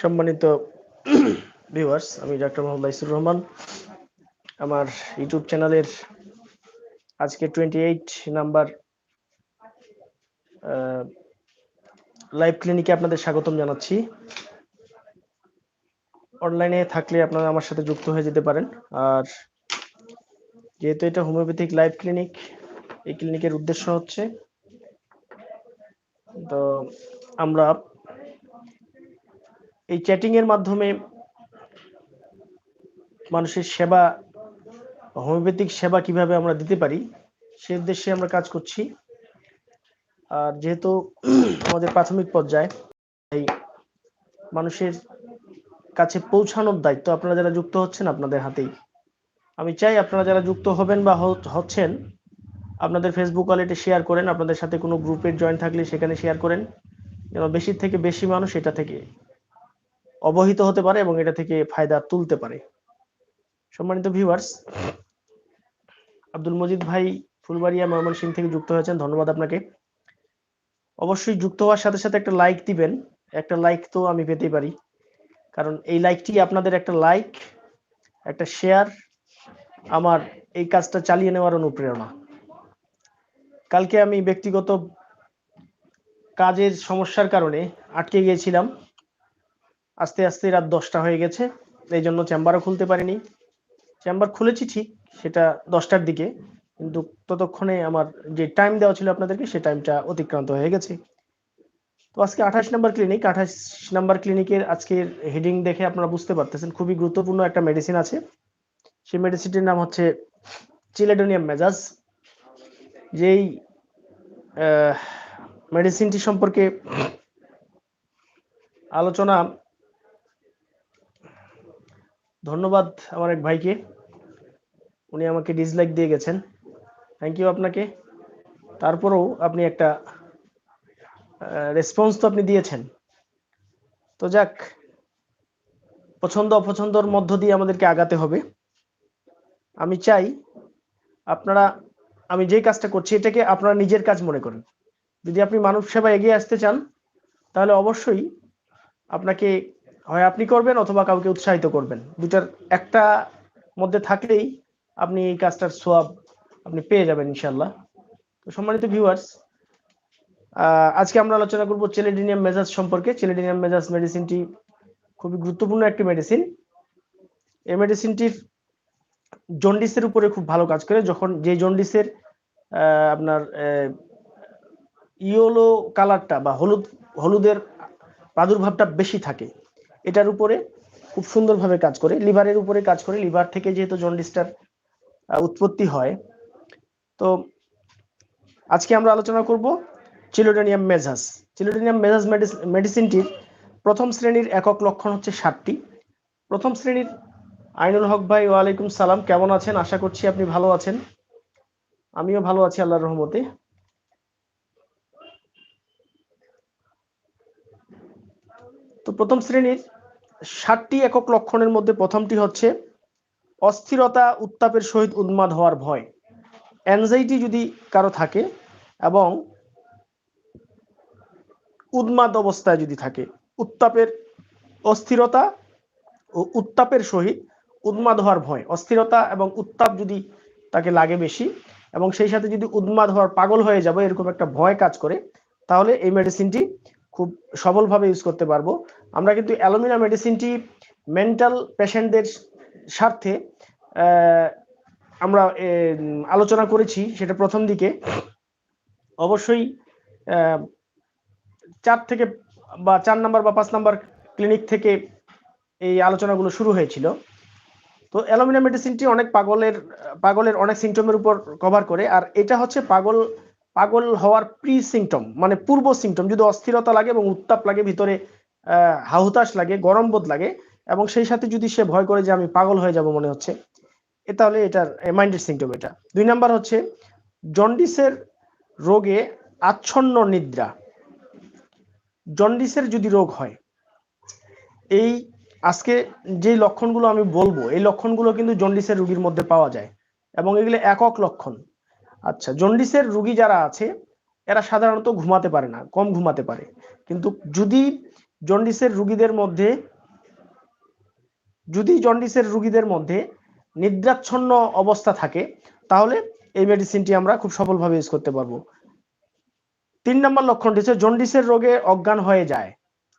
সম্মানিত ভিউয়ার্স আমি ডক্টর মোহাম্মদ ইসুর রহমান। আমার ইউটিউব চ্যানেলের আজকে টোয়েন্টি এইট নাম্বার লাইভ ক্লিনিকে আপনাদের স্বাগতম জানাচ্ছি। অনলাইনে থাকলে আপনারা আমার সাথে যুক্ত হয়ে যেতে পারেন। আর যেহেতু এটা হোমিওপ্যাথিক লাইভ ক্লিনিক এই ক্লিনিকের উদ্দেশ্য হচ্ছে, তো আমরা এই চ্যাটিং এর মাধ্যমে মানুষের সেবা, হোমিওপ্যাথিক সেবা কীভাবে আমরা দিতে পারি, সে উদ্দেশ্যে আমরা কাজ করছি। আর যেহেতু আমাদের প্রাথমিক পর্যায়ে এই মানুষের কাছে পৌঁছানোর দায়িত্ব আপনারা যারা যুক্ত হচ্ছেন আপনাদের হাতেই। আমি চাই আপনারা যারা যুক্ত হবেন বা হচ্ছেন, আপনাদের ফেসবুক ওয়ালেটে শেয়ার করেন, আপনাদের সাথে কোনো গ্রুপের জয়েন থাকলে সেখানে শেয়ার করেন। যেন বেশি থেকে বেশি মানুষ এটা থেকে অবহিত হতে পারে এবং এটা থেকে ফায়দা তুলতে পারে। সম্মানিত ভিউয়ার্স আব্দুল মজিদ ভাই ফুলবাড়িয়া ময়মনসিং থেকে যুক্ত হয়েছেন, ধন্যবাদ আপনাকে। অবশ্যই যুক্ত হওয়ার সাথে সাথে একটা লাইক দিবেন। একটা লাইক তো আমি পেতেই পারি। কারণ এই লাইকটি আপনাদের একটা লাইক একটা শেয়ার আমার এই কাজটা চালিয়ে নেওয়ার অনুপ্রেরণা। কালকে আমি ব্যক্তিগত কাজের সমস্যার কারণে আটকে গিয়েছিলাম। আস্তে আস্তে রাত দশটা হয়ে গেছে, এই জন্য চেম্বারও খুলতে পারিনি। চেম্বার খুলেছি ঠিক, সেটা দশটার দিকে, কিন্তু ততক্ষণে আমার যে টাইম দেওয়া ছিল আপনাদেরকে, সে টাইমটা অতিক্রান্ত হয়ে গেছে। তো আজকে আঠাশ নাম্বার ক্লিনিক আঠাশ নাম্বার ক্লিনিকের আজকের হেডিং দেখে আপনারা বুঝতে পারতেছেন, খুবই গুরুত্বপূর্ণ একটা মেডিসিন আছে। সেই মেডিসিনটির নাম হচ্ছে চিলেডোনিয়াম মেজাজ যেই মেডিসিনটি সম্পর্কে আলোচনা ধন্যবাদ আমার এক ভাইকে। উনি আমাকে ডিসলাইক দিয়ে গেছেন। থ্যাংক ইউ আপনাকে। তারপরেও আপনি একটা রেসপন্স তো আপনি দিয়েছেন। তো যাক, পছন্দ অপছন্দর মধ্য দিয়ে আমাদেরকে আগাতে হবে। আমি চাই আপনারা, আমি যে কাজটা করছি এটাকে আপনারা নিজের কাজ মনে করেন। যদি আপনি মানব সেবা এগিয়ে আসতে চান, তাহলে অবশ্যই আপনাকে হয় আপনি করবেন অথবা কাউকে উৎসাহিত করবেন। দুটার একটা মধ্যে থাকলেই আপনি এই কাজটার সোয়াব আপনি পেয়ে যাবেন ইনশাল্লাহ তো সম্মানিত ভিউয়ার্স আজকে আমরা আলোচনা করব চেলেডিনিয়াম মেজাজ সম্পর্কে। চেলেডিনিয়াম মেজাজ মেডিসিনটি খুবই গুরুত্বপূর্ণ একটি মেডিসিন এই মেডিসিনটির জন্ডিসের উপরে খুব ভালো কাজ করে। যখন যে জন্ডিসের আপনার ইয়েলো কালারটা বা হলুদ, হলুদের প্রাদুর্ভাবটা বেশি থাকে এটার উপরে খুব সুন্দরভাবে কাজ করে, লিভারের উপরে কাজ করে, লিভার থেকে যেহেতু জন্ডিসটার উৎপত্তি হয়। তো আজকে আমরা আলোচনা করব চিলোডেনিয়াম মেজাস চিলোডেনিয়াম মেজাস মেডিসিনটির প্রথম শ্রেণির একক লক্ষণ হচ্ছে ষাটটি প্রথম শ্রেণির আইনুল হক ভাই, ওয়ালাইকুম সালাম। কেমন আছেন? আশা করছি আপনি ভালো আছেন। আমিও ভালো আছি, আল্লাহর রহমতে। তো প্রথম শ্রেণির ষাটটি একক লক্ষণের মধ্যে প্রথমটি হচ্ছে অস্থিরতা, উত্তাপের সহিত উন্মাদ হওয়ার ভয়। অ্যাংজাইটি যদি কারও থাকে এবং উন্মাদ অবস্থায় যদি থাকে, উত্তাপের অস্থিরতা ও উত্তাপের সহিত উন্মাদ হওয়ার ভয়। অস্থিরতা এবং উত্তাপ যদি তাকে লাগে বেশি এবং সেই সাথে যদি উন্মাদ হওয়ার পাগল হয়ে যাবে, এরকম একটা ভয় কাজ করে, তাহলে এই মেডিসিনটি খুব সবলভাবে ইউজ করতে পারব। আমরা কিন্তু অ্যালুমিনা মেডিসিনটি মেন্টাল পেশেন্টদের স্বার্থে আমরা আলোচনা করেছি সেটা প্রথম দিকে। অবশ্যই চার থেকে বা চার নাম্বার বা পাঁচ নাম্বার ক্লিনিক থেকে এই আলোচনাগুলো শুরু হয়েছিল। তো অ্যালুমিনা মেডিসিনটি অনেক পাগলের পাগলের অনেক সিমটমের উপর কভার করে। আর এটা হচ্ছে পাগল পাগল হওয়ার প্রি সিমটম মানে পূর্ব সিমটম যদি অস্থিরতা লাগে এবং উত্তাপ লাগে, ভিতরে হাহুতাশ লাগে, গরম বোধ লাগে, এবং সেই সাথে যদি সে ভয় করে যে আমি পাগল হয়ে যাব মনে হচ্ছে, এ তাহলে এটার মাইন্ডের সিমটম এটা। দুই নাম্বার হচ্ছে, জন্ডিসের রোগে আচ্ছন্ন নিদ্রা। জন্ডিসের যদি রোগ হয়, এই আজকে যে লক্ষণগুলো আমি বলব, এই লক্ষণগুলো কিন্তু জন্ডিসের রোগীর মধ্যে পাওয়া যায়, এবং এগুলো একক লক্ষণ। আচ্ছা জন্ডিসের রুগী যারা আছে, এরা সাধারণত ঘুমাতে পারে না, কম ঘুমাতে পারে। কিন্তু যদি জন্ডিসের রুগীদের মধ্যে, যদি জন্ডিসের রুগীদের মধ্যে নিদ্রাচ্ছন্ন অবস্থা থাকে, তাহলে এই মেডিসিনটি আমরা খুব সফলভাবে ইউজ করতে পারব। তিন নম্বর লক্ষণটি হচ্ছে জন্ডিসের রোগে অজ্ঞান হয়ে যায়।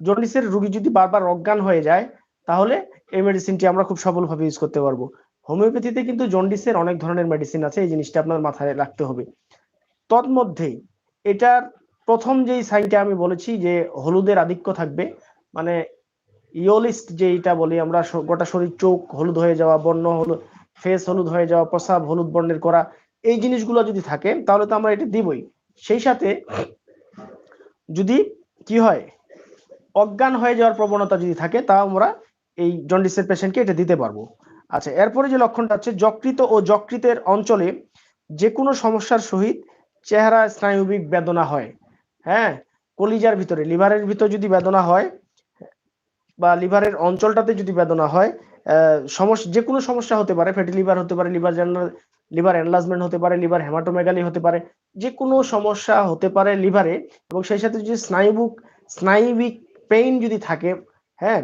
জন্ডিসের রুগী যদি বারবার অজ্ঞান হয়ে যায়, তাহলে এই মেডিসিনটি আমরা খুব সফলভাবে ইউজ করতে পারব। হোমিওপ্যাথিতে কিন্তু জন্ডিসের অনেক ধরনের মেডিসিন আছে, এই জিনিসটা আপনার মাথায় রাখতে হবে। তন্মধ্যেই এটার প্রথম যেই সাইনটা আমি বলেছি যে হলুদের আধিক্য থাকবে মানে ইওলিস্ট যেটা বলি আমরা গোটা শরীর চোখ হলুদ হয়ে যাওয়া, বর্ণ হলুদ ফেস হলুদ হয়ে যাওয়া, প্রসাব হলুদ বর্ণের করা, এই জিনিসগুলো যদি থাকে, তাহলে তো আমরা এটা দিবই। সেই সাথে যদি কি হয়, অজ্ঞান হয়ে যাওয়ার প্রবণতা যদি থাকে তা আমরা এই জন্ডিসের পেশেন্টকে এটা দিতে পারব। আচ্ছা এরপরে যে লক্ষণটা হচ্ছে যকৃত ও যকৃতের অঞ্চলে যে কোনো সমস্যার সহিত চেহারা স্নায়ুবিক বেদনা হয়। হ্যাঁ কলিজার ভিতরে, লিভারের ভিতর যদি বেদনা হয়, বা লিভারের অঞ্চলটাতে যদি বেদনা হয় সমস্যা যে কোনো সমস্যা হতে পারে, ফ্যাটি লিভার হতে পারে, লিভার জেনারেল, লিভার এনলার্জমেন্ট হতে পারে, লিভার হেমাটোমেগালি হতে পারে যে কোনো সমস্যা হতে পারে লিভারে, এবং সেই সাথে যদি স্নায়ুবিক স্নায়ুবিক পেইন যদি থাকে হ্যাঁ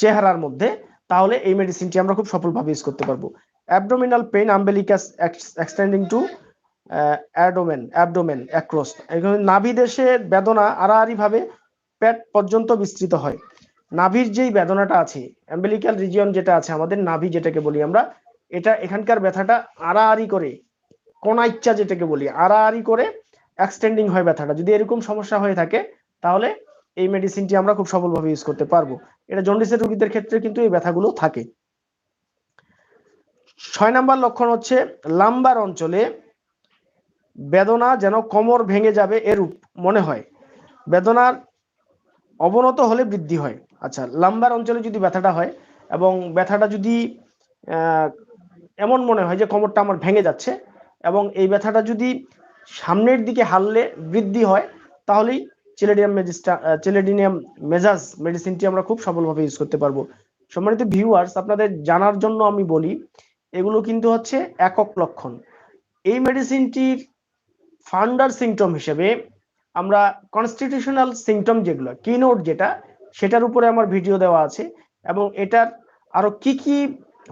চেহারার মধ্যে তাহলে এই মেডিসিনটি আমরা খুব সফলভাবে ইউজ করতে পারব। Abdominal pain umbilicus extending to abdomen abdomen across নাভি দেশে বেদনা আড়াআড়ি ভাবে পেট পর্যন্ত বিস্তৃত হয়। নাভির যেই বেদনাটা আছে অ্যাম্বেলিক্যাল রিজিয়ন যেটা আছে, আমাদের নাভি যেটাকে বলি আমরা, এটা এখানকার ব্যথাটা আড়াআড়ি করে কোনা ইচ্ছা যেটাকে বলি, আড়াআড়ি করে এক্সটেন্ডিং হয় ব্যথাটা। যদি এরকম সমস্যা হয়ে থাকে, তাহলে এই মেডিসিনটি আমরা খুব সফলভাবে ইউজ করতে পারব। এটা জন্ডিসের রোগীদের ক্ষেত্রে কিন্তু এই ব্যথাগুলো থাকে। ছয় নাম্বার লক্ষণ হচ্ছে লাম্বার অঞ্চলে বেদনা যেন কোমর ভেঙে যাবে এরূপ মনে হয়। বেদনার অবনত হলে বৃদ্ধি হয়। আচ্ছা লাম্বার অঞ্চলে যদি ব্যথাটা হয় এবং ব্যথাটা যদি এমন মনে হয় যে কোমরটা আমার ভেঙে যাচ্ছে এবং এই ব্যথাটা যদি সামনের দিকে হারলে বৃদ্ধি হয়, তাহলেই চিলেডিয়াম মেজিস্টা চিলেডিনিয়াম মেজাজ মেডিসিনটি আমরা খুব সফলভাবে ইউজ করতে পারব। সম্মানিত ভিউয়ার্স আপনাদের জানার জন্য আমি বলি, এগুলো কিন্তু হচ্ছে একক লক্ষণ। এই মেডিসিনটির ফাউন্ডার সিমটম হিসেবে আমরা কনস্টিটিউশনাল সিমটম যেগুলো কিনোট যেটা, সেটার উপরে আমার ভিডিও দেওয়া আছে এবং এটার আরও কি কি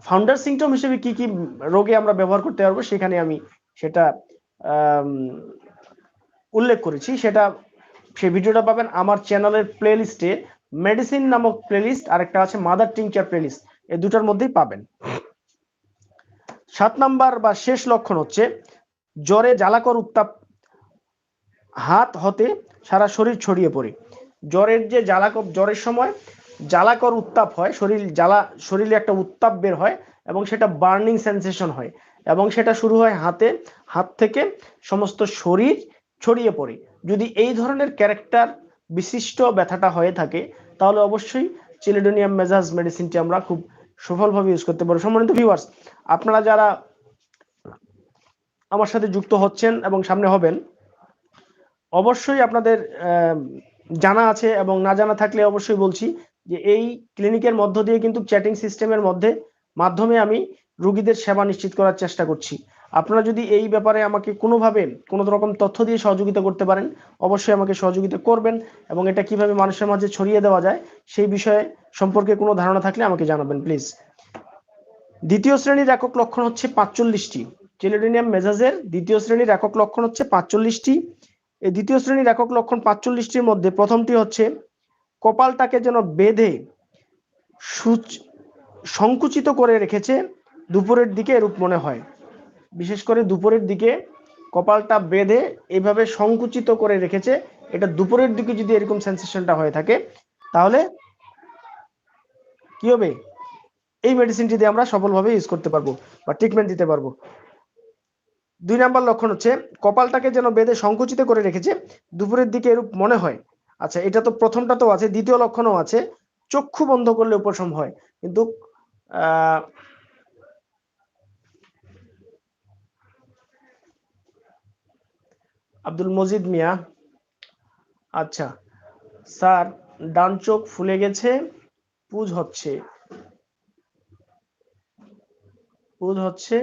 ফাউন্ডার সিমটম হিসেবে কি কি রোগে আমরা ব্যবহার করতে পারব, সেখানে আমি সেটা উল্লেখ করেছি। সেটা সেই ভিডিওটা পাবেন আমার চ্যানেলের প্লেলিস্টে, মেডিসিন নামক প্লেলিস্ট আর একটা আছে মাদার টিংচার প্লেলিস্ট, এই দুটার মধ্যেই পাবেন। সাত নাম্বার বা শেষ লক্ষণ হচ্ছে, জ্বরে জ্বালাকর উত্তাপ, হাত হতে সারা শরীর ছড়িয়ে পড়ে। জ্বরের যে জ্বালাকর, জ্বরের সময় জ্বালাকর উত্তাপ হয়, শরীর জ্বালা, শরীরে একটা উত্তাপ বের হয় এবং সেটা বার্নিং সেন্সেশন হয় এবং সেটা শুরু হয় হাতে, হাত থেকে সমস্ত শরীর ছড়িয়ে পড়ে। যদি এই ধরনের ক্যারেক্টার বিশিষ্ট ব্যথাটা হয়ে থাকে, তাহলে অবশ্যই চিলিডোনিয়াম মেজাজ মেডিসিনটি আমরা খুব সফলভাবে ইউজ করতে পারব। সম্মানিত ভিউয়ার্স আপনারা যারা আমার সাথে যুক্ত হচ্ছেন এবং সামনে হবেন, অবশ্যই আপনাদের জানা আছে এবং না জানা থাকলে অবশ্যই বলছি যে এই ক্লিনিকের মধ্য দিয়ে কিন্তু চ্যাটিং সিস্টেমের মধ্যে মাধ্যমে আমি রুগীদের সেবা নিশ্চিত করার চেষ্টা করছি। আপনারা যদি এই ব্যাপারে আমাকে কোনোভাবে কোনো রকম তথ্য দিয়ে সহযোগিতা করতে পারেন, অবশ্যই আমাকে সহযোগিতা করবেন এবং এটা কীভাবে মানুষের মাঝে ছড়িয়ে দেওয়া যায় সেই বিষয়ে সম্পর্কে কোনো ধারণা থাকলে আমাকে জানাবেন, প্লিজ। দ্বিতীয় শ্রেণির একক লক্ষণ হচ্ছে পাঁচচল্লিশটি। চিলিডিনিয়াম মেজাজের দ্বিতীয় শ্রেণির একক লক্ষণ হচ্ছে পাঁচচল্লিশটি। এই দ্বিতীয় শ্রেণির একক লক্ষণ পাঁচচল্লিশটির মধ্যে প্রথমটি হচ্ছে, কপালটাকে যেন বেঁধে সংকুচিত করে রেখেছে, দুপুরের দিকে এরূপ মনে হয়। বিশেষ করে দুপুরের দিকে কপালটা বেঁধে এইভাবে সংকুচিত করে রেখেছে, এটা দুপুরের দিকে যদি এরকম সেন্সেশনটা হয়ে থাকে, তাহলে কি হবে? এই মেডিসিনটি দিয়ে আমরা সফলভাবে ইউজ করতে পারব বা ট্রিটমেন্ট দিতে পারব। দুই নাম্বার লক্ষণ হচ্ছে, কপালটাকে যেন বেঁধে সংকুচিত করে রেখেছে, দুপুরের দিকে এরূপ মনে হয়। আচ্ছা এটা তো প্রথমটা তো আছে, দ্বিতীয় লক্ষণও আছে, চক্ষু বন্ধ করলে উপশম হয়। কিন্তু আব্দুল মজিদ মিয়া। আচ্ছা স্যার, ডান চোখ ফুলে গেছে, পুজ হচ্ছে। পুজ হচ্ছে।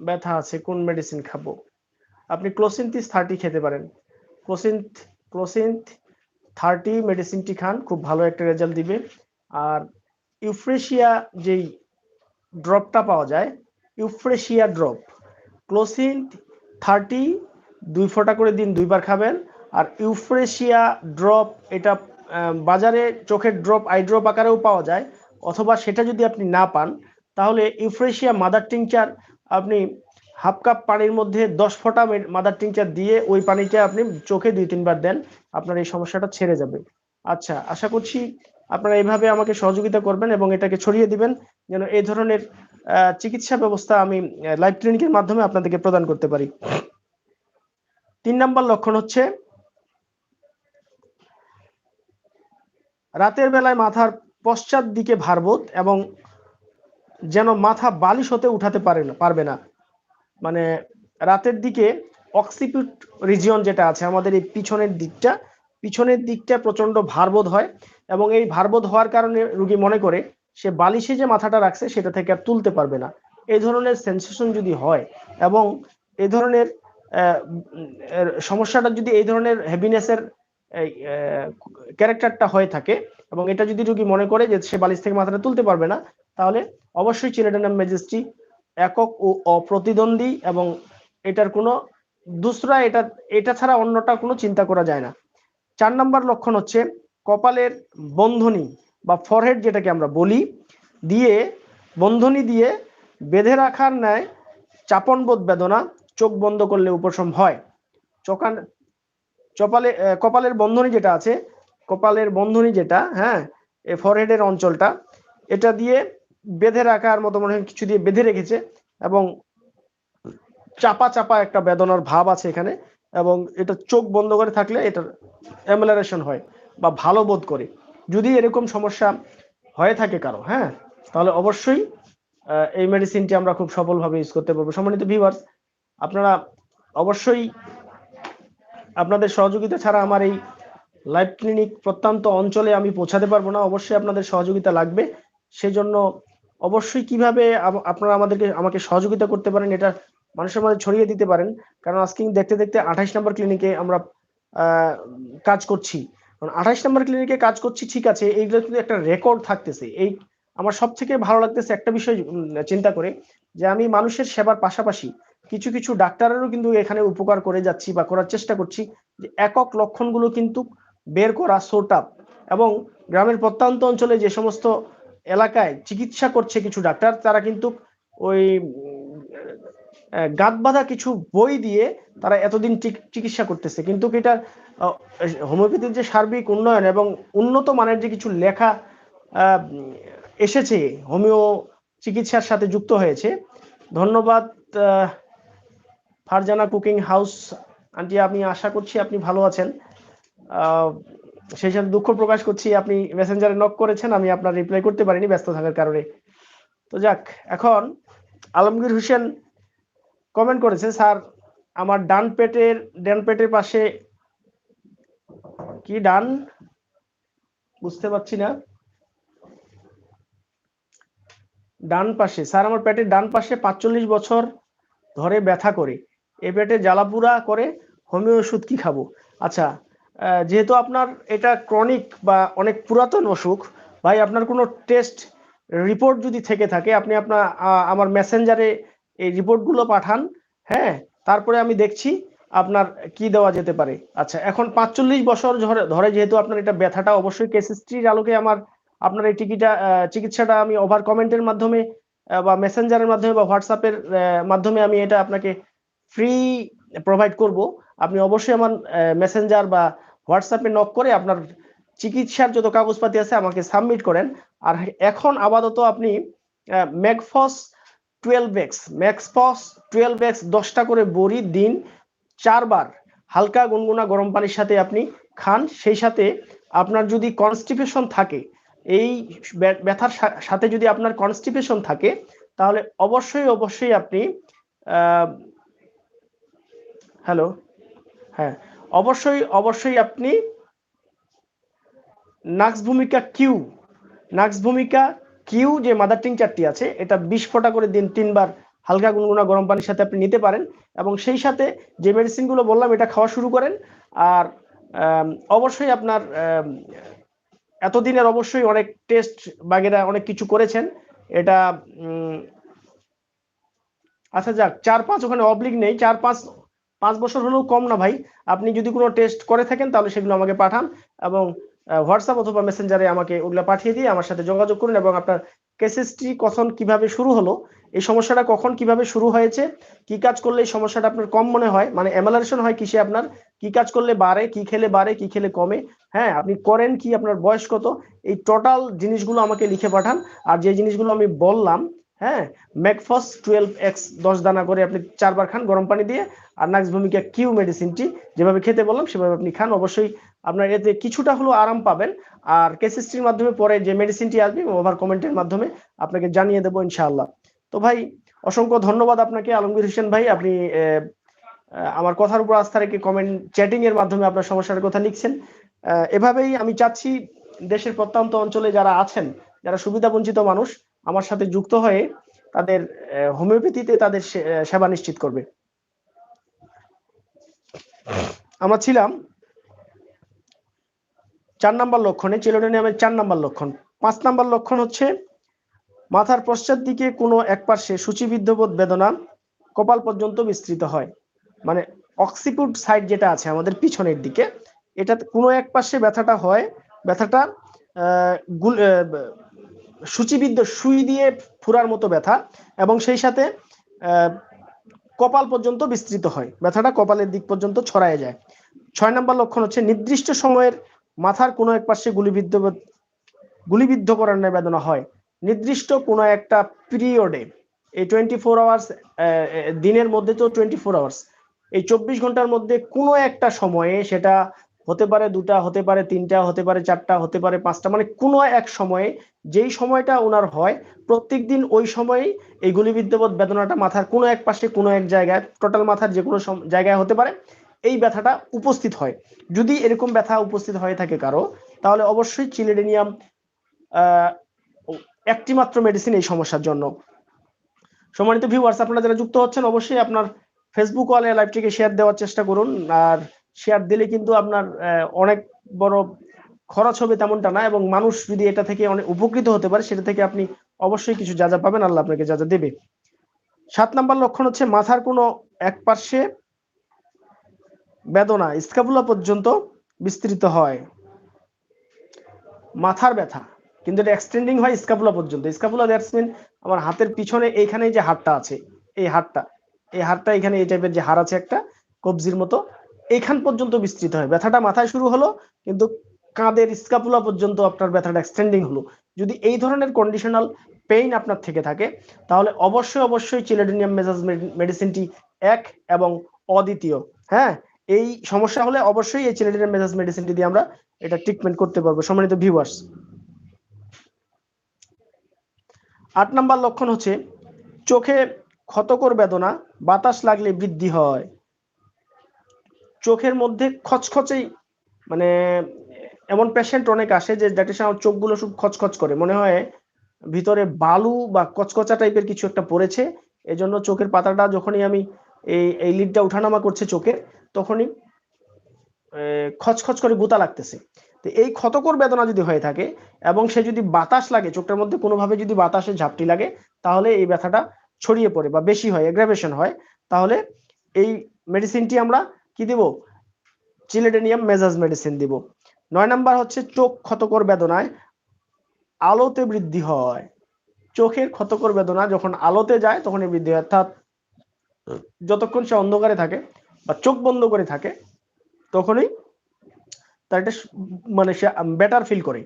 ব্যথা আছে, কোন মেডিসিন খাব? আপনি ক্লোসিনথিস থার্টি খেতে পারেন। ক্লোসিন্থ ক্লোসিন্থ থার্টি মেডিসিনটি খান, খুব ভালো একটা রেজাল্ট দিবে। আর ইউফ্রেশিয়া যেই ড্রপটা পাওয়া যায়, ইউফ্রেশিয়া ড্রপ ক্লোসিন্থ থার্টি, দুই ফোঁটা করে দিন, দুইবার খাবেন। আর ইউফ্রেশিয়া ড্রপ, এটা বাজারে চোখের ড্রপ, আই ড্রপ আকারেও পাওয়া যায়। অথবা সেটা যদি আপনি না পান, তাহলে ইউফ্রেশিয়া মাদার টিংচার আপনি হাফ কাপ পানির মধ্যে দশ ফোঁটা মাদার টিংচার দিয়ে ওই পানিটা আপনি চোখে দুই, তিনবার দেন, আপনার এই সমস্যাটা ছেড়ে যাবে। আচ্ছা আশা করছি আপনারা এইভাবে আমাকে সহযোগিতা করবেন এবং এটাকে ছড়িয়ে দিবেন, যেন এই ধরনের চিকিৎসা ব্যবস্থা আমি লাইভ ক্লিনিকের মাধ্যমে আপনাদেরকে প্রদান করতে পারি। তিন নাম্বার লক্ষণ হচ্ছে, রাতের বেলায় মাথার পশ্চাৎ দিকে ভারবোধ এবং যেন মাথা বালিশ হতে উঠাতে পারে না, পারবে না। মানে রাতের দিকে অক্সিপিউট রিজিয়ন যেটা আছে, আমাদের এই পিছনের দিকটা পিছনের দিকটা প্রচণ্ড ভারবোধ হয় এবং এই ভারবোধ হওয়ার কারণে রুগী মনে করে সে বালিশে যে মাথাটা রাখছে সেটা থেকে আর তুলতে পারবে না। এই ধরনের সেন্সেশন যদি হয় এবং এই ধরনের সমস্যাটা যদি এই ধরনের হ্যাভিনেসের ক্যারেক্টারটা হয়ে থাকে এবং এটা যদি রুগী মনে করে যে সে বালিশ থেকে মাথাটা তুলতে পারবে না, তাহলে অবশ্যই চিলেডেনাম ম্যাজেস্টি একক ও অপ্রতিদ্বন্দ্বী এবং এটার কোনো দুসরা, এটা এটা ছাড়া অন্যটা কোনো চিন্তা করা যায় না। চার নম্বর লক্ষণ হচ্ছে কপালের বন্ধনী। বা ফরহেড যেটাকে আমরা বলি, দিয়ে বন্ধনী দিয়ে বেঁধে রাখার ন্যায় চাপনবোধ বেদনা চোখ বন্ধ করলে উপশম হয়। চোখান চপালে কপালের বন্ধনী যেটা আছে, কপালের বন্ধনী যেটা হ্যাঁ এ ফরহেডের অঞ্চলটা, এটা দিয়ে বেঁধে রাখার মতো মনে হয় কিছু দিয়ে বেঁধে রেখেছে এবং চাপা চাপা একটা বেদনার ভাব আছে এখানে এবং এটা চোখ বন্ধ করে থাকলে এটার অ্যামুলারেশন হয় বা ভালো বোধ করে। যদি এরকম সমস্যা হয়ে থাকে কারও হ্যাঁ তাহলে অবশ্যই এই মেডিসিনটি আমরা খুব সফলভাবে ইউজ করতে পারব। সম্মানিত ভিউয়ার্স আপনারা অবশ্যই আপনাদের সহযোগিতা ছাড়া আমার এই লাইভ ক্লিনিক প্রত্যন্ত অঞ্চলে আমি পৌঁছাতে পারব না। অবশ্যই আপনাদের সহযোগিতা লাগবে। সেজন্য অবশ্যই কীভাবে আপনারা আমাদেরকে, আমাকে সহযোগিতা করতে পারেন এটা মানুষের মাঝে ছড়িয়ে দিতে পারেন। কারণ আজকে দেখতে দেখতে আঠাইশ নম্বর ক্লিনিকে আমরা কাজ করছি। আঠাইশ নম্বর ক্লিনিকে কাজ করছি, ঠিক আছে এইগুলো কিন্তু একটা রেকর্ড থাকতেছে। এই আমার সব থেকে ভালো লাগতেছে একটা বিষয় চিন্তা করে, যে আমি মানুষের সেবার পাশাপাশি কিছু কিছু ডাক্তারেরও কিন্তু এখানে উপকার করে যাচ্ছি বা করার চেষ্টা করছি, যে একক লক্ষণগুলো কিন্তু বের করা সোট আপ এবং গ্রামের প্রত্যন্ত অঞ্চলে যে সমস্ত এলাকায় চিকিৎসা করছে কিছু ডাক্তার, তারা কিন্তু ওই উম, আহ, গাঁত বাঁধা কিছু বই দিয়ে তারা এতদিন চিক- চিকিৎসা করতেছে। কিন্তু এটা হোমিওপ্যাথির যে সার্বিক উন্নয়ন এবং উন্নত মানের যে কিছু লেখা এসেছে হোমিও চিকিৎসার সাথে যুক্ত হয়েছে। ধন্যবাদ ফারজানা কুকিং হাউস। আন্টি আমি আশা করছি আপনি ভালো আছেন। সেই সাথে দুঃখ প্রকাশ করছি আপনি মেসেঞ্জারে নক করেছেন আমি আপনার রিপ্লাই করতে পারিনি ব্যস্ত থাকার কারণে। তো যাক এখন আলমগীর হোসেন কমেন্ট করেছে, স্যার, আমার ডান পেটের ডান পেটের পাশে কি ডান? বুঝতে পারছি না। ডান পাশে, স্যার, আমার পেটের ডান পাশে পাঁচচল্লিশ বছর ধরে ব্যথা করে। এ পেটে জ্বালাপুরা করে, হোমিও ওষুধ কি খাব? আচ্ছা যেহেতু আপনার এটা ক্রনিক বা অনেক পুরাতন অসুখ, ভাই, আপনার কোনো টেস্ট রিপোর্ট যদি থেকে থাকে, আপনি আপনার আমার মেসেঞ্জারে এই রিপোর্টগুলো পাঠান হ্যাঁ? তারপরে আমি দেখছি আপনার কি দেওয়া যেতে পারে। আচ্ছা এখন পাঁচচল্লিশ বছর ধরে যেহেতু আপনার এটা ব্যথাটা অবশ্যই কেস আলোকে আমার, আপনার এই টিকিটা চিকিৎসাটা আমি ওভার কমেন্টের মাধ্যমে বা মেসেঞ্জারের মাধ্যমে বা হোয়াটসঅ্যাপের মাধ্যমে আমি এটা আপনাকে ফ্রি প্রোভাইড করব। আপনি অবশ্যই আমার মেসেঞ্জার বা হোয়াটসঅ্যাপে নক করে আপনার চিকিৎসার যত কাগজপাতি আছে আমাকে সাবমিট করেন। আর এখন আপাতত আপনি Magphos twelve X Maxphos twelve X দশটা করে বড়ি, দিন, চারবার। হালকা গুনগুনা গরম পানির সাথে আপনি খান, সেই সাথে আপনার যদি কনস্টিপেশন থাকে, এই ব্যথার সাথে যদি আপনার কনস্টিপেশন থাকে, তাহলে অবশ্যই অবশ্যই আপনি হ্যালো হ্যাঁ অবশ্যই অবশ্যই আপনি নাক্স ভূমিকা কিউ নাক্স ভূমিকা কিউ যে মাদার টিংচারটি আছে, এটা বিশ ফোঁটা করে দিন তিনবার হালকা গুনগুনা গরম পানির সাথে আপনি নিতে পারেন এবং সেই সাথে যে মেডিসিনগুলো বললাম, এটা খাওয়া শুরু করেন। আর অবশ্যই আপনার এতদিনের অবশ্যই অনেক টেস্ট বাগেরা অনেক কিছু করেছেন। এটা আচ্ছা যাক, চার পাঁচ ওখানে অবলিক নেই, চার পাঁচ পাঁচ বছর হলেও কম না ভাই। আপনি যদি কোনো টেস্ট করে থাকেন, তাহলে সেগুলো আমাকে পাঠান এবং হোয়াটসঅ্যাপ অথবা মেসেঞ্জারে আমাকে ওগুলো পাঠিয়ে দিয়ে আমার সাথে যোগাযোগ করুন এবং আপনার কেসেসটি কখন কীভাবে শুরু হলো, এই সমস্যাটা কখন কীভাবে শুরু হয়েছে, কি কাজ করলে এই সমস্যাটা আপনার কম মনে হয় মানে এমালারেশন হয় কিসে আপনার, কি কাজ করলে বাড়ে, কি খেলে বাড়ে, কি খেলে কমে হ্যাঁ আপনি করেন কি আপনার বয়স কত, এই টোটাল জিনিসগুলো আমাকে লিখে পাঠান, আর যে জিনিসগুলো আমি বললাম হ্যাঁ ম্যাকফস টুয়েলভ এক্স দশ দানা করে আপনি চারবার খান গরম পানি দিয়ে। আর নাক্স ভূমিকা কিউ মেডিসিনটি যেভাবে খেতে বললাম, সেভাবে আপনি খান। অবশ্যই আপনার এতে কিছুটা হলেও আরাম পাবেন। আর কেসিস্ট্রির মাধ্যমে পরে যে মেডিসিনটি আসবে ওভার কমেন্টের মাধ্যমে আপনাকে জানিয়ে দেবো ইনশাআল্লাহ। তো ভাই, অসংখ্য ধন্যবাদ আপনাকে, আলমগীর হোসেন ভাই। আপনি আমার কথার উপর আস্থা রেখে কমেন্ট চ্যাটিং এর মাধ্যমে আপনার সমস্যার কথা লিখছেন। এভাবেই আমি চাচ্ছি দেশের প্রত্যন্ত অঞ্চলে যারা আছেন, যারা সুবিধা বঞ্চিত মানুষ আমার সাথে যুক্ত হয়ে তাদের হোমিওপ্যাথিতে তাদের সেবা নিশ্চিত করবে। আমরা ছিলাম চার নাম্বার লক্ষণে চিলোডেনিয়ামের চার নাম্বার লক্ষণ। পাঁচ নাম্বার লক্ষণ হচ্ছে, মাথার পশ্চাৎ দিকে কোনো এক পার্শ্বে সূচিবিদ্ধবোধ বেদনা কপাল পর্যন্ত বিস্তৃত হয়। মানে অক্সিপুট সাইড যেটা আছে আমাদের পিছনের দিকে এটা কোনো এক পাশে ব্যথাটা হয়, ব্যথাটা সূচিবিদ্ধ সুই দিয়ে ফুরার মতো ব্যথা এবং সেই সাথে কপাল পর্যন্ত বিস্তৃত হয়। ব্যথাটা কপালের দিক পর্যন্ত ছড়ায় যায়। ছয় নম্বর লক্ষণ হচ্ছে নির্দিষ্ট সময়ের মাথার কোনো এক পাশে গুলিবিদ্ধ গুলিবিদ্ধ করার বেদনা হয়। নির্দিষ্ট কোনো একটা পিরিয়ডে, এই টোয়েন্টি ফোর আওয়ার্স দিনের মধ্যে তো টোয়েন্টি ফোর আওয়ার্স এই চব্বিশ ঘণ্টার মধ্যে কোনো একটা সময়ে সেটা হতে পারে দুটা, হতে পারে তিনটা, হতে পারে চারটা, হতে পারে পাঁচটা মানে কোনো এক সময়ে যেই সময়টা ওনার হয় প্রত্যেক দিন ওই সময়েই এই গুলিবিদ্ধবোধ বেদনাটা মাথার কোনো এক পাশে, কোনো এক জায়গায় টোটাল মাথার যে কোনো জায়গায় হতে পারে, এই ব্যথাটা উপস্থিত হয়। যদি এরকম ব্যথা উপস্থিত হয়ে থাকে কারও, তাহলে অবশ্যই চিলেডেনিয়াম একটি মাত্র মেডিসিন এই সমস্যার জন্য। সম্মানিত ভিউয়ার্স আপনারা যারা যুক্ত হচ্ছেন, অবশ্যই আপনার ফেসবুক ওয়ালে লাইভটিকে শেয়ার দেওয়ার চেষ্টা করুন। আর শেয়ার দিলে কিন্তু আপনার অনেক বড় খরচ হবে তেমনটা না এবং মানুষ যদি এটা থেকে অনেক উপকৃত হতে পারে, সেটা থেকে আপনি অবশ্যই কিছু যা যা পাবেন আল্লাহ আপনাকে যা যা দেবে। সাত নাম্বার লক্ষণ হচ্ছে মাথার কোনো এক পার্শ্বে বেদনা স্কাপুলা পর্যন্ত বিস্তৃত হয়। মাথার ব্যথা, কিন্তু এটা এক্সটেন্ডিং হয় স্কাপুলা পর্যন্ত। স্কাপুলা দ্যাটস মিন আমার হাতের পিছনে এইখানে যে হাড়টা আছে, এই হাড়টা এই হাড়টা এখানে এই টাইপের যে হাড় আছে একটা, কবজির মতো এইখান পর্যন্ত বিস্তৃত হয়। ব্যথাটা মাথায় শুরু হলো, কিন্তু কাঁধের স্কাপুলা পর্যন্ত আপনার ব্যথাটা এক্সটেন্ডিং হলো। যদি এই ধরনের কন্ডিশনাল পেইন আপনার থেকে থাকে, তাহলে অবশ্যই অবশ্যই চিলেডোনিয়াম মেজাজ মেডিসিনটি এক এবং অদ্বিতীয়। হ্যাঁ এই সমস্যা হলে অবশ্যই এই চিলেডোনিয়াম মেজাজ মেডিসিনটি দিয়ে আমরা এটা ট্রিটমেন্ট করতে পারব, সম্মানিত ভিউয়ার্স আট নাম্বার লক্ষণ হচ্ছে, চোখে ক্ষতকর বেদনা, বাতাস লাগলে বৃদ্ধি হয়। চোখের মধ্যে খচখচেই মানে এমন পেশেন্ট অনেক আসে যে সে আমার চোখগুলো খুব খচখচ করে। মনে হয় ভিতরে বালু বা কচকচা টাইপের কিছু একটা পড়েছে, এজন্য চোখের পাতাটা যখনই আমি এই এই লিডটা উঠানামা করছে চোখের, তখনই খচখচ করে গুতা লাগতেছে। তো এই ক্ষতকর বেদনা যদি হয়ে থাকে এবং সে যদি বাতাস লাগে, চোখটার মধ্যে কোনোভাবে যদি বাতাসে ঝাপটি লাগে, তাহলে এই ব্যথাটা ছড়িয়ে পড়ে বা বেশি হয় এগ্রাভেশন হয়, তাহলে এই মেডিসিনটি আমরা কি দিব? চিলেডেনিয়াম মেজাজ মেডিসিন দিব। নয় নাম্বার হচ্ছে চোখ ক্ষতকর বেদনায় আলোতে বৃদ্ধি হয়। চোখের ক্ষতকর বেদনা যখন আলোতে যায়, তখনই বৃদ্ধি হয়। অর্থাৎ যতক্ষণ সে অন্ধকারে থাকে বা চোখ বন্ধ করে থাকে, তখনই তার একটা মানে সে বেটার ফিল করে।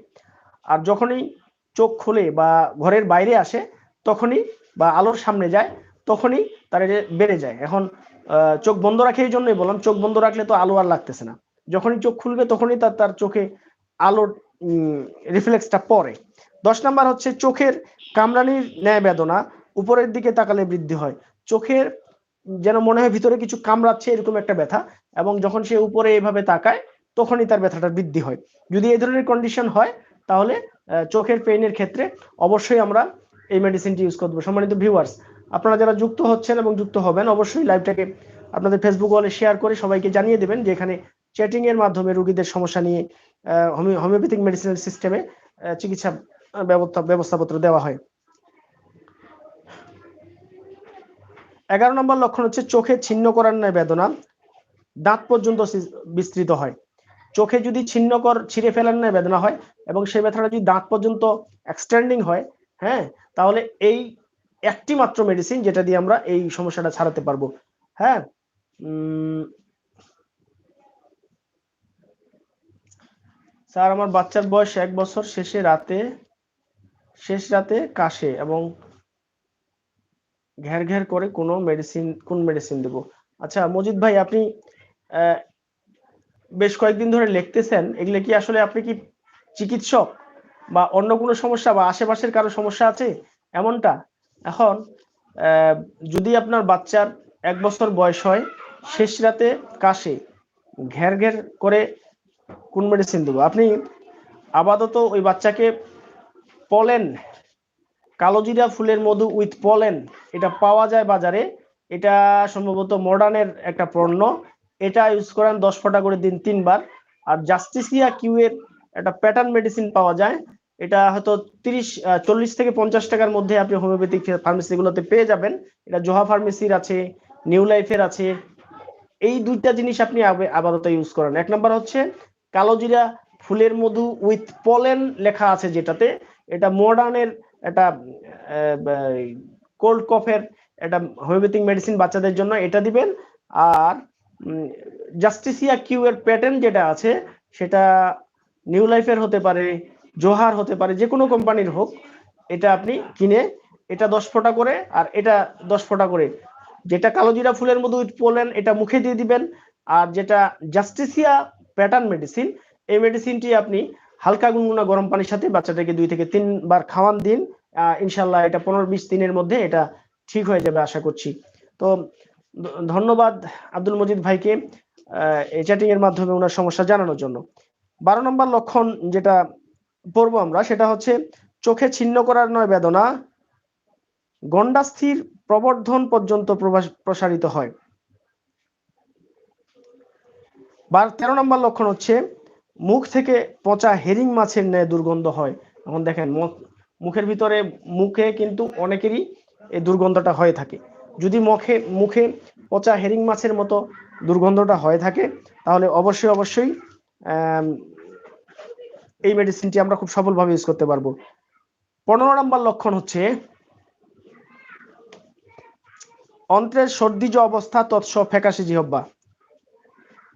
আর যখনই চোখ খুলে বা ঘরের বাইরে আসে, তখনই বা আলোর সামনে যায়, তখনই তার বেড়ে যায়। এখন চোখ বন্ধ রাখে এই জন্যই বললাম, চোখ বন্ধ রাখলে তো আলো আর লাগতেছে না। যখনই চোখ খুলবে তখনই তার তার চোখে আলোর রিফ্লেক্সটা পড়ে। দশ নাম্বার হচ্ছে চোখের কামরানির ন্যায় বেদনা, উপরের দিকে তাকালে বৃদ্ধি হয়। চোখের যেন মনে হয় ভিতরে কিছু কামড়াচ্ছে এরকম একটা ব্যথা, এবং যখন সে উপরে এভাবে তাকায় তখনই তার ব্যথাটা বৃদ্ধি হয়। যদি এই ধরনের কন্ডিশন হয়, তাহলে চোখের পেইনের ক্ষেত্রে অবশ্যই আমরা এই মেডিসিনটি ইউজ করব। সম্মানিত ভিউয়ার্স আপনারা যারা যুক্ত হচ্ছেন এবং যুক্ত হবেন, অবশ্যই লাইভটাকে আপনাদের ফেসবুক ওয়ালে শেয়ার করে সবাইকে জানিয়ে দেবেন যে এখানে চ্যাটিং এর মাধ্যমে রোগীদের সমস্যা নিয়ে হোমিওপ্যাথিক মেডিসিনাল সিস্টেমে চিকিৎসা ব্যবস্থা, ব্যবস্থাপত্র দেওয়া হয়। এগারো নম্বর লক্ষণ হচ্ছে চোখে ছিন্ন করার ন্যায় বেদনা, দাঁত পর্যন্ত বিস্তৃত হয়। চোখে যদি ছিন্ন কর, ছিঁড়ে ফেলার ন্যায় বেদনা হয় এবং সেই ব্যথাটা যদি দাঁত পর্যন্ত এক্সটেন্ডিং হয় হ্যাঁ তাহলে এই একটি মাত্র মেডিসিন যেটা দিয়ে আমরা এই সমস্যাটা ছাড়াতে পারব। হ্যাঁ? স্যার, আমার বাচ্চার বয়স এক বছর, শেষে রাতে, শেষ রাতে কাশে এবং ঘ্যার ঘের করে কোনো মেডিসিন কোন মেডিসিন দেব? আচ্ছা মজিদ ভাই, আপনি বেশ কয়েকদিন ধরে লিখতেছেন, এগুলো কি আসলে আপনি কি চিকিৎসক বা অন্য কোনো সমস্যা বা আশেপাশের কারও সমস্যা আছে? এমনটা? এখন যদি আপনার বাচ্চার এক বছর বয়স হয়, শেষ রাতে কাশে, ঘের ঘের করে কোন মেডিসিন দেবো? আপনি আপাতত ওই বাচ্চাকে পলেন কালোজিরা ফুলের মধু উইথ পলেন, এটা পাওয়া যায় বাজারে। এটা সম্ভবত মডার্নের একটা পণ্য। এটা ইউজ করেন দশ ফোঁটা করে দিন তিনবার। আর জাস্টিসিয়া কিউ এর একটা প্যাটার্ন মেডিসিন পাওয়া যায়। এটা হয়তো তিরিশ চল্লিশ থেকে পঞ্চাশ টাকার মধ্যে আপনি হোমিওপ্যাথিক ফার্মেসিগুলোতে পেয়ে যাবেন। এটা জোহা ফার্মেসির আছে নিউ লাইফের আছে। এই দুইটা জিনিস আপনি আপাতত ইউজ করেন। এক নম্বর হচ্ছে কালোজিরা ফুলের মধু উইথ পলেন লেখা আছে যেটাতে। এটা মডার্নের একটা কোল্ড কফের একটা হোমিওপ্যাথিক মেডিসিন বাচ্চাদের জন্য এটা দিবেন। আর জাস্টিসিয়া কিউ এর প্যাটার্ন যেটা আছে, সেটা নিউ লাইফের হতে পারে। জোহার হতে পারে, যে কোনো কোম্পানির হোক, এটা আপনি কিনে এটা দশ ফোঁটা করে আর এটা দশ ফোঁটা করে। যেটা কালোজিরা ফুলের মধু উইথ পোলেন এটা মুখে দিয়ে দিবেন। আর যেটা জাস্টিসিয়া প্যাটার্ন মেডিসিন, এই মেডিসিনটি আপনি হালকা গুনগুনা গরম পানির সাথে বাচ্চাটাকে দুই থেকে তিনবার খাওয়ান দিন। ইনশাল্লাহ এটা পনেরো বিশ দিনের মধ্যে এটা ঠিক হয়ে যাবে আশা করছি। তো ধন্যবাদ আব্দুল মজিদ ভাইকে এই চ্যাটিং এর মাধ্যমে ওনার সমস্যা জানানোর জন্য। বারো নম্বর লক্ষণ যেটা পড়ব আমরা, সেটা হচ্ছে চোখে ছিন্ন করার নয় বেদনা গন্ডাস্থির প্রবর্ধন পর্যন্ত প্রসারিত হয়। বার তেরো নম্বর লক্ষণ হচ্ছে, মুখ থেকে পচা হেরিং মাছের ন্যায় দুর্গন্ধ হয়। এখন দেখেন, মুখ- মুখের ভিতরে মুখে কিন্তু অনেকেরই এই দুর্গন্ধটা হয়ে থাকে। যদি মুখে মুখে পচা হেরিং মাছের মতো দুর্গন্ধটা হয়ে থাকে, তাহলে অবশ্যই অবশ্যই এই মেডিসিনটি আমরা খুব সফলভাবে ইউজ করতে পারব। পনেরো নম্বর লক্ষণ হচ্ছে অন্ত্রের সর্দিজ অবস্থা তৎস ফ্যাকাশে জিহব্বা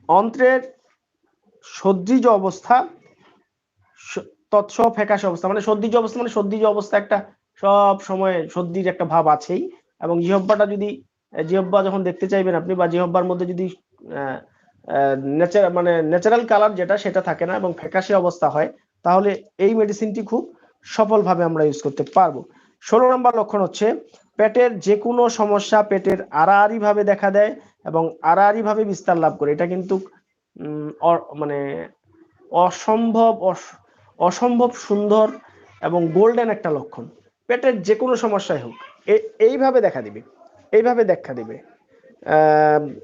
অন্ত্রের সর্দিজ অবস্থা তৎস ফ্যাকাশে অবস্থা মানে সর্দিজ অবস্থা মানে সর্দিজ অবস্থা একটা সব সময় সর্দির একটা ভাব আছেই এবং জিহব্বাটা যদি জিহব্বা যখন দেখতে চাইবেন আপনি বা জিহব্বার মধ্যে যদি ন্যাচারাল মানে ন্যাচারাল কালার যেটা, সেটা থাকে না এবং ফ্যাকাশে অবস্থা হয়, তাহলে এই মেডিসিনটি খুব সফলভাবে আমরা ইউজ করতে পারব। ষোলো নম্বর লক্ষণ হচ্ছে, পেটের যে কোনো সমস্যা পেটের আড়াআড়ি ভাবে দেখা দেয় এবং আড়াআড়ি ভাবে বিস্তার লাভ করে। এটা কিন্তু মানে অসম্ভব, অস- অসম্ভব সুন্দর এবং গোল্ডেন একটা লক্ষণ। পেটের যে কোনো সমস্যাই হোক এইভাবে দেখা দিবে, এইভাবে দেখা দিবে।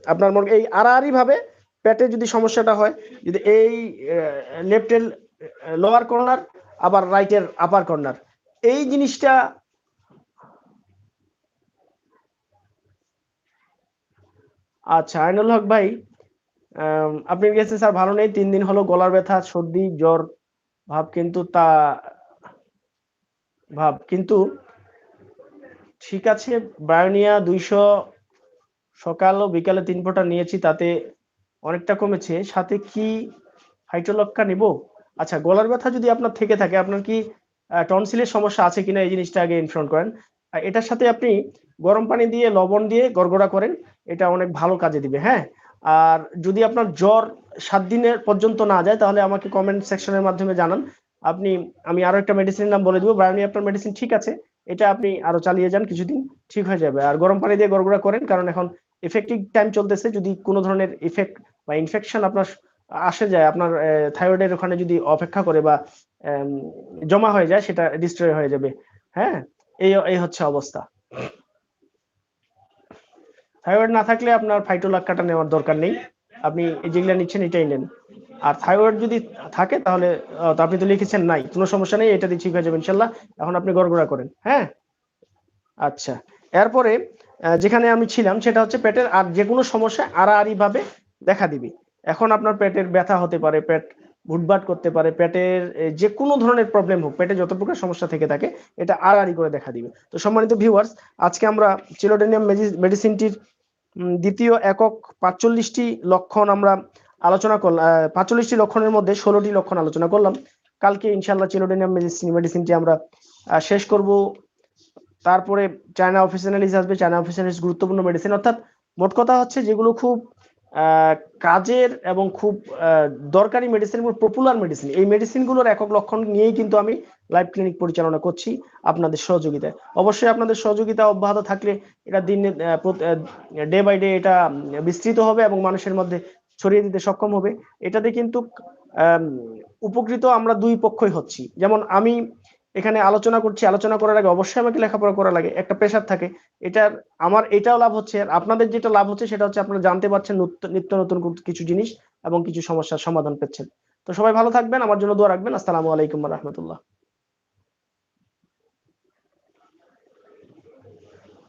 আপনার মনে, এই আড়াআড়ি ভাবে পেটে যদি সমস্যাটা হয়, যদি এই লেফটের লোয়ার কর্নার আবার রাইটের আপার কর্নার এই জিনিসটা আচ্ছা আইনুল হক ভাই আপনি গেছেন স্যার, ভালো নেই, তিন দিন হলো গলার ব্যথা, সর্দি, জ্বর, ভাব কিন্তু তা, ভাব কিন্তু ঠিক আছে, বায়োনিয়া দুইশো সকাল ও বিকালে তিন ফোঁটা নিয়েছি, তাতে অনেকটা কমেছে। সাথে কি হাইড্রোলক্কা নিব? আচ্ছা গলার ব্যথা যদি আপনার থেকে থাকে, আপনার কি টনসিলের সমস্যা আছে কিনা এই জিনিসটা আগে ইনফর্ম করেন। এটার সাথে আপনি গরম পানি দিয়ে, লবণ দিয়ে গড়গড়া করেন, এটা অনেক ভালো কাজে দিবে হ্যাঁ? আর যদি আপনার জ্বর সাত দিনের পর্যন্ত না যায়, তাহলে আমাকে কমেন্ট সেকশনের মাধ্যমে জানান। আপনি, আমি আরও একটা মেডিসিনের নাম বলে দিব ব্রায়নি আপনার মেডিসিন ঠিক আছে। এটা আপনি আরও চালিয়ে যান, কিছুদিন ঠিক হয়ে যাবে। আর গরম পানি দিয়ে গড়গড়া করেন, কারণ এখন এফেক্টিভ টাইম চলতেছে, যদি কোনো ধরনের ইফেক্ট বা ইনফেকশন আপনার আসে যায়, আপনার থাইরয়েডের ওখানে যদি অপেক্ষা করে বা জমা হয়ে যায়, সেটা ডিস্ট্রয় হয়ে যাবে। হ্যাঁ? এই এই হচ্ছে অবস্থা। থাইরয়েড না থাকলে আপনার ফাইটোলাক্কাটা নেওয়ার দরকার নেই। আপনি যেগুলা নিচ্ছেন, এটাই নেন। আর থাইরয়েড যদি থাকে, তাহলে তো আপনি তো লিখেছেন নাই, কোনো সমস্যা নেই, এটা দিয়ে ঠিক হয়ে যাবে ইনশাল্লাহ। এখন আপনি গড়গড়া করেন। হ্যাঁ? আচ্ছা। এরপরে যেখানে আমি ছিলাম, সেটা হচ্ছে পেটের আর যে কোনো সমস্যা আড়াআড়ি ভাবে দেখা দিবে। এখন আপনার পেটের ব্যথা হতে পারে, পেট ভুটভাট করতে পারে, পেটের যে কোনো ধরনের প্রবলেম হোক, পেটে যত প্রকার সমস্যা থেকে থাকে, এটা আড়াআড়ি করে দেখা দিবে। তো সম্মানিত ভিউয়ার্স আজকে আমরা চিলোডেনিয়াম মেডিসিনটির দ্বিতীয় একক পাঁচচল্লিশটি লক্ষণ আমরা আলোচনা করলাম পাঁচচল্লিশটি লক্ষণের মধ্যে ষোলোটি লক্ষণ আলোচনা করলাম। কালকে ইনশাল্লাহ চিলোডেনিয়াম মেডিসিন মেডিসিনটি আমরা শেষ করব। তারপরে চায়না অফিসিয়ালিস আসবে। চায়না অফিসিয়ালিস গুরুত্বপূর্ণ মেডিসিন অর্থাৎ মোট কথা হচ্ছে যেগুলো খুব কাজের এবং খুব দরকারি মেডিসিন এবং পপুলার মেডিসিন এই মেডিসিনগুলোর একক লক্ষণ নিয়েই কিন্তু আমি লাইভ ক্লিনিক পরিচালনা করছি আপনাদের সহযোগিতায়। অবশ্যই আপনাদের সহযোগিতা অব্যাহত থাকলে এটা দিন ডে বাই ডে এটা বিস্তৃত হবে এবং মানুষের মধ্যে ছড়িয়ে দিতে সক্ষম হবে। এটাতে কিন্তু উপকৃত আমরা দুই পক্ষই হচ্ছি। যেমন আমি এখানে আলোচনা করছি, আলোচনা করার আগে অবশ্যই আমাকে লেখাপড়া করা লাগে, একটা প্রেশার থাকে। এটার, আমার, এটাও লাভ হচ্ছে। আর আপনাদের যেটা লাভ হচ্ছে সেটা হচ্ছে আপনারা জানতে পারছেন নিত্য নতুন কিছু জিনিস এবং কিছু সমস্যার সমাধান পেচ্ছেন তো সবাই ভালো থাকবেন, আমার জন্য দোয়া রাখবেন। আসসালামু আলাইকুম রহমতুল্লাহ।